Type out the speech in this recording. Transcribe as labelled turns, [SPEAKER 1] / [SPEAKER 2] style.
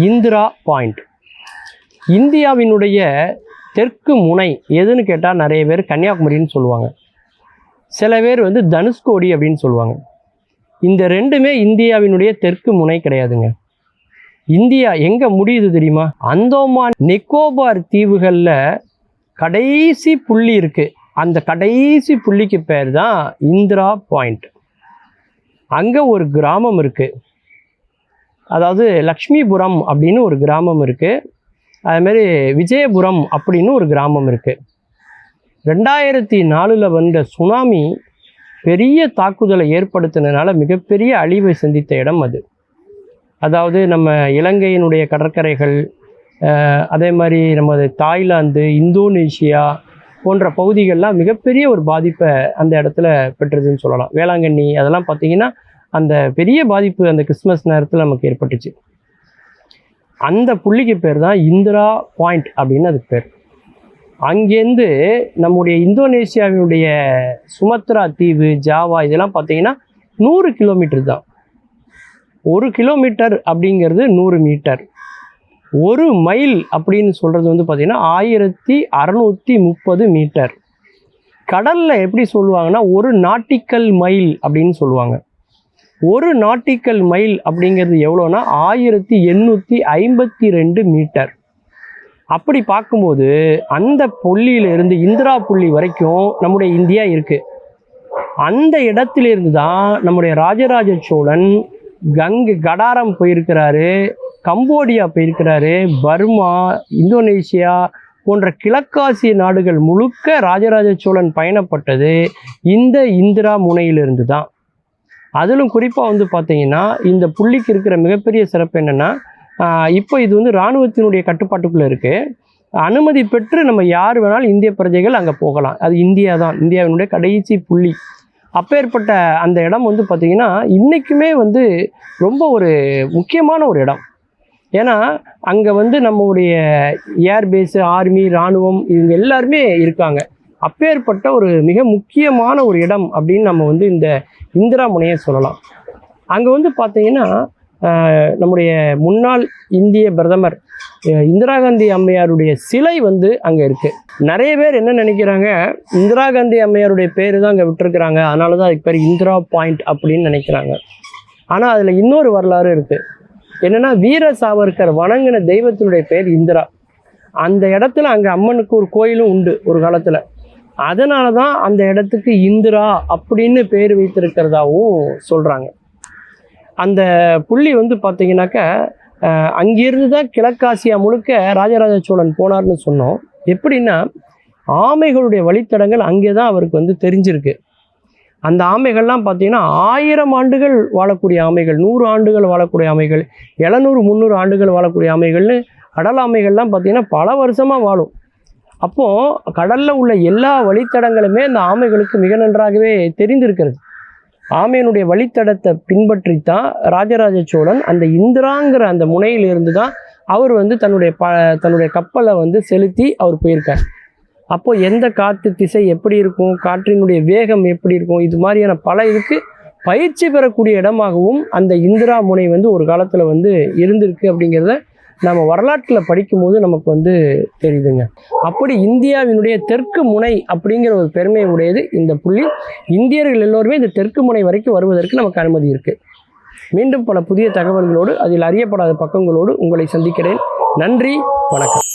[SPEAKER 1] Indira point. இந்தியாவினுடைய தெற்கு முனை எதுன்னு கேட்டால் நிறைய பேர் கன்னியாகுமரின்னு சொல்லுவாங்க. சில பேர் வந்து தனுஷ்கோடி அப்படின்னு சொல்லுவாங்க. இந்த ரெண்டுமே இந்தியாவினுடைய தெற்கு முனை கிடையாதுங்க. இந்தியா எங்கே முடியுது தெரியுமா? அந்தோமான் நிக்கோபார் தீவுகளில் கடைசி புள்ளி இருக்குது அந்த கடைசி புள்ளிக்கு பேர் தான் இந்திரா பாயிண்ட். அங்கே ஒரு கிராமம் இருக்குது அதாவது லக்ஷ்மிபுரம் அப்படின்னு ஒரு கிராமம் இருக்குது அதுமாரி விஜயபுரம் அப்படின்னு ஒரு கிராமம் இருக்குது ரெண்டாயிரத்தி நாலில் வந்த சுனாமி பெரிய தாக்குதலை ஏற்படுத்தினதுனால மிகப்பெரிய அழிவை சந்தித்த இடம் அது. அதாவது நம்ம இலங்கையினுடைய கடற்கரைகள் அதே மாதிரி நமது தாய்லாந்து இந்தோனேஷியா போன்ற பகுதிகள்லாம் மிகப்பெரிய ஒரு பாதிப்பை அந்த இடத்துல பெற்றதுன்னு சொல்லலாம். வேளாங்கண்ணி அதெல்லாம் பார்த்தீங்கன்னா அந்த பெரிய பாதிப்பு அந்த கிறிஸ்மஸ் நேரத்தில் நமக்கு ஏற்பட்டுச்சு. அந்த புள்ளிக்கு பேர் தான் இந்திரா பாயிண்ட் அப்படின்னு அதுக்கு பேர். அங்கேருந்து நம்முடைய இந்தோனேசியாவினுடைய சுமத்ரா தீவு ஜாவா இதெல்லாம் பார்த்தீங்கன்னா நூறு கிலோமீட்டர் தான். ஒரு கிலோமீட்டர் அப்படிங்கிறது நூறு மீட்டர். ஒரு மைல் அப்படின்னு சொல்கிறது வந்து பார்த்திங்கன்னா ஆயிரத்தி அறநூற்றி முப்பது மீட்டர். கடலில் எப்படி சொல்லுவாங்கன்னா ஒரு நாட்டிக்கல் மைல் அப்படின்னு சொல்லுவாங்க. ஒரு நாட்டிக்கல் மைல் அப்படிங்கிறது எவ்வளோனா ஆயிரத்தி எண்ணூற்றி ஐம்பத்தி ரெண்டு மீட்டர். அப்படி பார்க்கும்போது அந்த புள்ளியிலிருந்து இந்திரா புள்ளி வரைக்கும் நம்முடைய இந்தியா இருக்குது அந்த இடத்திலிருந்து தான் நம்முடைய ராஜராஜ சோழன் கங்கு கடாரம் போயிருக்கிறாரு கம்போடியா போயிருக்கிறாரு பர்மா இந்தோனேஷியா போன்ற கிழக்காசிய நாடுகள் முழுக்க ராஜராஜ சோழன் பயணப்பட்டது இந்த இந்திரா முனையிலிருந்து தான் அதிலும் குறிப்பாக வந்து பார்த்தீங்கன்னா இந்த புள்ளிக்கு இருக்கிற மிகப்பெரிய சிறப்பு என்னென்னா இப்போ இது வந்து இராணுவத்தினுடைய கட்டுப்பாட்டுக்குள்ளே இருக்குது அனுமதி பெற்று நம்ம யார் வேணாலும் இந்திய பிரஜைகள் அங்கே போகலாம். அது இந்தியா தான். இந்தியாவினுடைய கடைசி புள்ளி. அப்பேற்பட்ட அந்த இடம் வந்து பார்த்திங்கன்னா இன்றைக்குமே வந்து ரொம்ப ஒரு முக்கியமான ஒரு இடம். ஏன்னா அங்கே வந்து நம்மளுடைய ஏர்பேஸு ஆர்மி இராணுவம் இவங்க எல்லாருமே இருக்காங்க. அப்பேற்பட்ட ஒரு மிக முக்கியமான ஒரு இடம் அப்படின்னு நம்ம வந்து இந்த இந்திரா முனையை சொல்லலாம். அங்கே வந்து பார்த்தீங்கன்னா நம்முடைய முன்னாள் இந்திய பிரதமர் இந்திரா காந்தி அம்மையாருடைய சிலை வந்து அங்கே இருக்குது நிறைய பேர் என்ன நினைக்கிறாங்க இந்திரா காந்தி அம்மையாருடைய பேர் தான் அங்கே விட்டுருக்குறாங்க. அதனால தான் அதுக்கு பேர் இந்திரா பாயிண்ட் அப்படின்னு நினைக்கிறாங்க. ஆனால் அதில் இன்னொரு வரலாறு இருக்குது என்னென்னா வீர சாவர்கர் வணங்கின தெய்வத்தினுடைய பேர் இந்திரா. அந்த இடத்துல அங்கே அம்மனுக்கு ஒரு கோயிலும் உண்டு ஒரு காலத்தில். அதனால தான் அந்த இடத்துக்கு இந்திரா அப்படின்னு பேர் வைத்திருக்கிறதாகவும் சொல்கிறாங்க அந்த புள்ளி வந்து பார்த்தீங்கன்னாக்கா அங்கிருந்து தான் கிழக்காசியா முழுக்க ராஜராஜ சோழன் போனார்னு சொன்னோம். எப்படின்னா ஆமைகளுடைய வழித்தடங்கள் அங்கே தான் அவருக்கு வந்து தெரிஞ்சிருக்கு. அந்த ஆமைகள்லாம் பார்த்தீங்கன்னா ஆயிரம் ஆண்டுகள் வாழக்கூடிய ஆமைகள் நூறு ஆண்டுகள் வாழக்கூடிய ஆமைகள் எழுநூறு முந்நூறு ஆண்டுகள் வாழக்கூடிய ஆமைகள்னு கடல் ஆமைகள்லாம் பார்த்தீங்கன்னா பல வருஷமாக வாழும். அப்போது கடலில் உள்ள எல்லா வழித்தடங்களுமே அந்த ஆமைகளுக்கு மிக நன்றாகவே தெரிந்திருக்கிறது. ஆமையினுடைய வழித்தடத்தை பின்பற்றித்தான் ராஜராஜ சோழன் அந்த இந்திராங்கிற அந்த முனையிலிருந்து தான் அவர் வந்து தன்னுடைய ப தன்னுடைய கப்பலை வந்து செலுத்தி அவர் போயிருக்கார். அப்போ எந்த காற்று திசை எப்படி இருக்கும் காற்றினுடைய வேகம் எப்படி இருக்கும் இது மாதிரியான பல இதுக்கு பயிற்சி பெறக்கூடிய இடமாகவும் அந்த இந்திரா முனை வந்து ஒரு காலத்தில் வந்து இருந்திருக்கு அப்படிங்கிறத நம்ம வரலாற்றில் படிக்கும்போது நமக்கு வந்து தெரியுதுங்க. அப்படி இந்தியாவினுடைய தெற்கு முனை அப்படிங்கிற ஒரு பெருமை உடையது இந்த புள்ளி. இந்தியர்கள் எல்லோருமே இந்த தெற்கு முனை வரைக்கும் வருவதற்கு நமக்கு அனுமதி இருக்குது மீண்டும் பல புதிய தகவல்களோடு அதில் அறியப்படாத பக்கங்களோடு உங்களை சந்திக்கிறேன். நன்றி வணக்கம்.